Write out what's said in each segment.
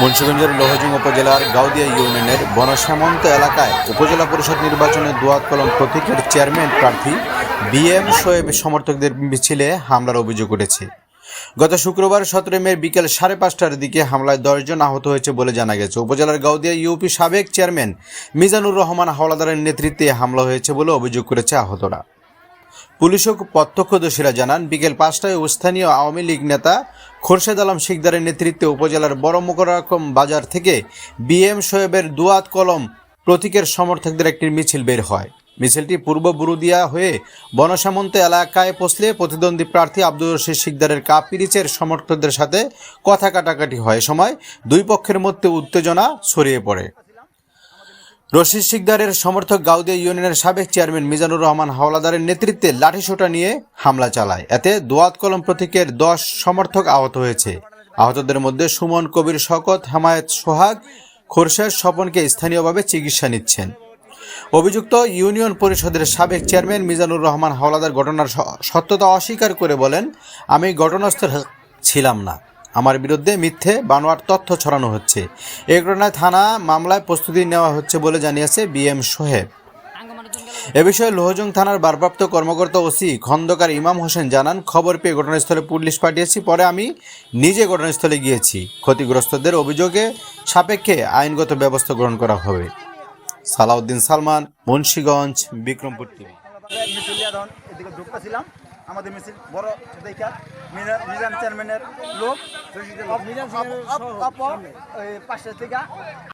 মুন্সিগঞ্জের লোহজং উপজেলার গাউদিয়া ইউনিয়নের বনসামন্ত এলাকায় উপজেলা পরিষদ নির্বাচনে দোয়াত কলম প্রতীকের চেয়ারম্যান প্রার্থী বিএম শোয়েব সমর্থকদের মিছিলে হামলার অভিযোগ উঠেছে। গত শুক্রবার সতেরো মে বিকেল সাড়ে পাঁচটার দিকে হামলায় দশজন আহত হয়েছে বলে জানা গেছে। উপজেলার গাউদিয়া ইউপি সাবেক চেয়ারম্যান মিজানুর রহমান হাওলাদারের নেতৃত্বে হামলা হয়েছে বলে অভিযোগ করেছে আহতরা। পুলিশ প্রত্যক্ষদর্শীরা জানান, বিকেল পাঁচটায় স্থানীয় আওয়ামী লীগ নেতা খোরশেদ আলম শিকদারের নেতৃত্বে উপজেলার বড় মোকরাকম বাজার থেকে বিএম শোয়েবের দুয়াত কলম প্রতীকের সমর্থকদের একটি মিছিল বের হয়। মিছিলটি পূর্ব বুরুদিয়া হয়ে বনসামন্ত এলাকায় পৌঁছলে প্রতিদ্বন্দ্বী প্রার্থী আব্দুল রশিদ শিকদারের কাপিরিচের সমর্থকদের সাথে কথা কাটাকাটি হয়। সময় দুই পক্ষের মধ্যে উত্তেজনা ছড়িয়ে পড়ে। রশিদ শিকদারের সমর্থক গাউদিয়া ইউনিয়নের সাবেক চেয়ারম্যান মিজানুর রহমান হাওলাদারের নেতৃত্বে লাঠিসোটা নিয়ে হামলা চালায়। এতে দোয়াত কলম প্রতীকের দশ সমর্থক আহত হয়েছে। আহতদের মধ্যে সুমন কবির শকত, হেমায়েত সোহাগ, খোরশেদ স্বপনকে স্থানীয়ভাবে চিকিৎসা নিচ্ছেন। অভিযুক্ত ইউনিয়ন পরিষদের সাবেক চেয়ারম্যান মিজানুর রহমান হাওলাদার ঘটনার সত্যতা অস্বীকার করে বলেন, আমি ঘটনাস্থলে ছিলাম না। আমার বিরুদ্ধে মিথ্যে বানোয়ার তথ্য ছড়ানো হচ্ছে। এই ঘটনায় থানা মামলায় প্রস্তুতি নেওয়া হচ্ছে বলে জানিয়েছে বিএম সোহেব। এ বিষয়ে লোহজং থানার ভারপ্রাপ্ত কর্মকর্তা ওসি খন্দকার ইমাম হোসেন জানান, খবর পেয়ে ঘটনাস্থলে পুলিশ পাঠিয়েছি, পরে আমি নিজে ঘটনাস্থলে গিয়েছি। ক্ষতিগ্রস্তদের অভিযোগে সাপেক্ষে আইনগত ব্যবস্থা গ্রহণ করা হবে। সালাউদ্দিন সালমান, মুন্সীগঞ্জ, বিক্রমপুর টিভি। আমাদের মিছিল বড় দেখা নিজাম মিজান চেয়ারম্যানের লোক পাঁচটা থেকে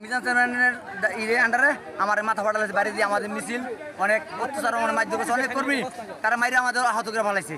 মিজান চেয়ারম্যানের ইয়ে আন্ডারে আমার মাথা ফাটালাইছে বাড়ি দিয়ে আমাদের মিছিল অনেক অত্যাচার অনেক মাধ্যম করছে অনেক কর্মী তারা মাইরে আমাদের আহত করে ফেলাইছে